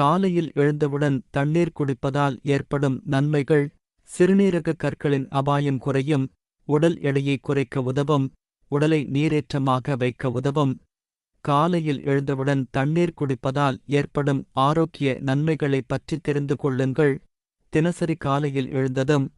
காலையில் எழுந்தவுடன் தண்ணீர் குடிப்பதால் ஏற்படும் நன்மைகள் சிறுநீரக கற்களின் அபாயம் குறையும் உடல் எடையை குறைக்க உதவும் உடலை நீரேற்றமாக வைக்க உதவும். காலையில் எழுந்தவுடன் தண்ணீர் குடிப்பதால் ஏற்படும் ஆரோக்கிய நன்மைகளைப் பற்றி தெரிந்து கொள்ளுங்கள். தினசரி காலையில் எழுந்ததும்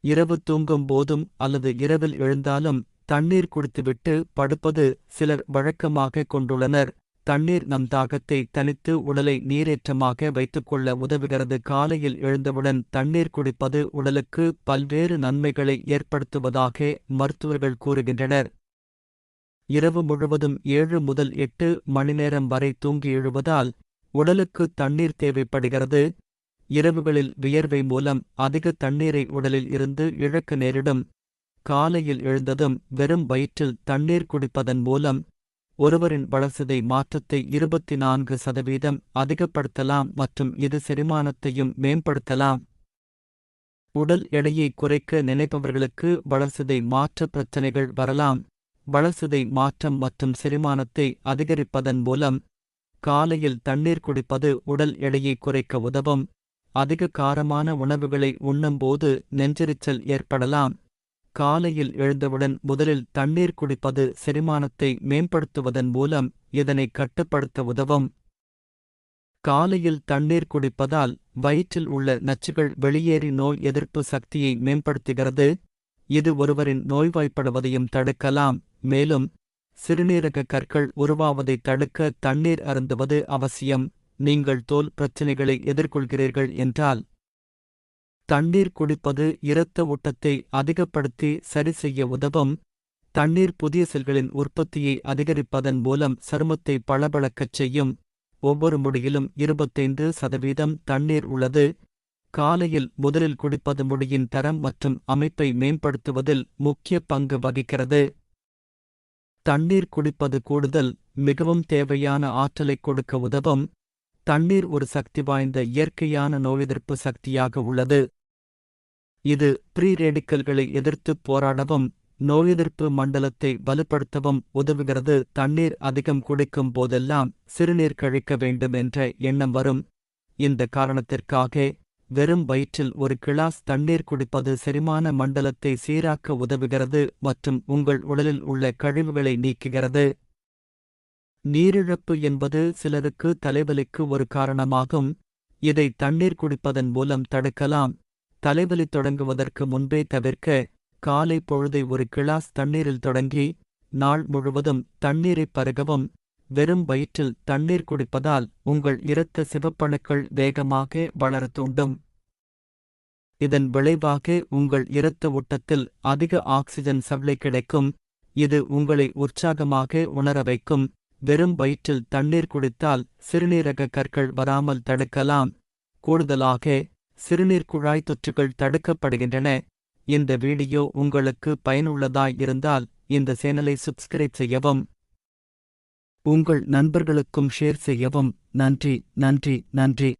இரவு தூங்கும் போதும் அல்லது இரவில் எழுந்தாலும் தண்ணீர் குடித்துவிட்டு படுப்பது சிலர் வழக்கமாக கொண்டுள்ளனர். தண்ணீர் நம் தாகத்தை தனித்து உடலை நீரேற்றமாக வைத்துக்கொள்ள உதவுகிறது. காலையில் எழுந்தவுடன் தண்ணீர் குடிப்பது உடலுக்கு பல்வேறு நன்மைகளை ஏற்படுத்துவதாக மருத்துவர்கள் கூறுகின்றனர். இரவு முழுவதும் ஏழு முதல் எட்டு மணி நேரம் வரை தூங்கி எழுவதால் உடலுக்கு தண்ணீர் தேவைப்படுகிறது. இரவுகளில் வியர்வை மூலம் அதிக தண்ணீரை உடலில் இருந்து இழக்க நேரிடும். காலையில் எழுந்ததும் வெறும் வயிற்றில் தண்ணீர் குடிப்பதன் மூலம் ஒருவரின் வளர்சிதை மாற்றத்தை இருபத்தி நான்கு சதவீதம் அதிகப்படுத்தலாம் மற்றும் இது செரிமானத்தையும் மேம்படுத்தலாம். உடல் எடையை குறைக்க நினைப்பவர்களுக்கு வளர்சிதை மாற்ற பிரச்சனைகள் வரலாம். வளர்சிதை மாற்றம் மற்றும் செரிமானத்தை அதிகரிப்பதன் மூலம் காலையில் தண்ணீர் குடிப்பது உடல் எடையை குறைக்க உதவும். அதிக காரமான உணவுகளை உண்ணும்போது நெஞ்செரிச்சல் ஏற்படலாம். காலையில் எழுந்தவுடன் முதலில் தண்ணீர் குடிப்பது செரிமானத்தை மேம்படுத்துவதன் மூலம் இதனை கட்டுப்படுத்த உதவும். காலையில் தண்ணீர் குடிப்பதால் வயிற்றில் உள்ள நச்சுகள் வெளியேறி நோய் எதிர்ப்பு சக்தியை மேம்படுத்துகிறது. இது ஒருவரின் நோய்வாய்ப்படுவதையும் தடுக்கலாம். மேலும் சிறுநீரக கற்கள் உருவாவதை தடுக்க தண்ணீர் அருந்துவது அவசியம். நீங்கள் தோல் பிரச்சினைகளை எதிர்கொள்கிறீர்கள் என்றால் தண்ணீர் குடிப்பது இரத்த ஓட்டத்தை அதிகப்படுத்தி சரி செய்ய உதவும். தண்ணீர் புதிய செல்களின் உற்பத்தியை அதிகரிப்பதன் மூலம் சருமத்தை பளபளக்கச் செய்யும். ஒவ்வொரு முடியிலும் இருபத்தைந்து சதவீதம் தண்ணீர் உள்ளது. காலையில் முதலில் குடிப்பது முடியின் தரம் மற்றும் அமைப்பை மேம்படுத்துவதில் முக்கிய பங்கு வகிக்கிறது. தண்ணீர் குடிப்பது கூடுதல் மிகவும் தேவையான ஆற்றலைக் கொடுக்க உதவும். தண்ணீர் ஒரு சக்தி வாய்ந்த இயற்கையான நோயெதிர்ப்பு சக்தியாக உள்ளது. இது ப்ரீ ரேடிக்கல்களை எதிர்த்துப் போராடவும் நோயெதிர்ப்பு மண்டலத்தை வலுப்படுத்தவும் உதவுகிறது. தண்ணீர் அதிகம் குடிக்கும் போதெல்லாம் சிறுநீர் கழிக்க வேண்டும் என்ற எண்ணம் வரும். இந்த காரணத்திற்காக வெறும் வயிற்றில் ஒரு கிளாஸ் தண்ணீர் குடிப்பது செரிமான மண்டலத்தை சீராக்க உதவுகிறது மற்றும் உங்கள் உடலில் உள்ள கழிவுகளை நீக்குகிறது. நீரிழப்பு என்பது சிலருக்கு தலைவலிக்கு ஒரு காரணமாகும். இதை தண்ணீர் குடிப்பதன் மூலம் தடுக்கலாம். தலைவலி தொடங்குவதற்கு முன்பே தவிர்க்க காலை பொழுதை ஒரு கிளாஸ் தண்ணீரில் தொடங்கி நாள் முழுவதும் தண்ணீரைப் பருகவும் வெறும் வயிற்றில் தண்ணீர் குடிப்பதால் உங்கள் இரத்த சிவப்பணுக்கள் வேகமாக வளர தூண்டும். இதன் விளைவாக உங்கள் இரத்த ஓட்டத்தில் அதிக ஆக்சிஜன் சப்ளை கிடைக்கும். இது உங்களை உற்சாகமாக உணர வைக்கும். வெறும் வயிற்றில் தண்ணீர் குடித்தால் சிறுநீரக கற்கள் வராமல் தடுக்கலாம். கூடுதலாக சிறுநீர் குழாய் தொற்றுகள் தடுக்கப்படுகின்றன. இந்த வீடியோ உங்களுக்கு பயனுள்ளதாய் இருந்தால் இந்த சேனலை சப்ஸ்கிரைப் செய்யவும் உங்கள் நண்பர்களுக்கும் ஷேர் செய்யவும். நன்றி நன்றி நன்றி.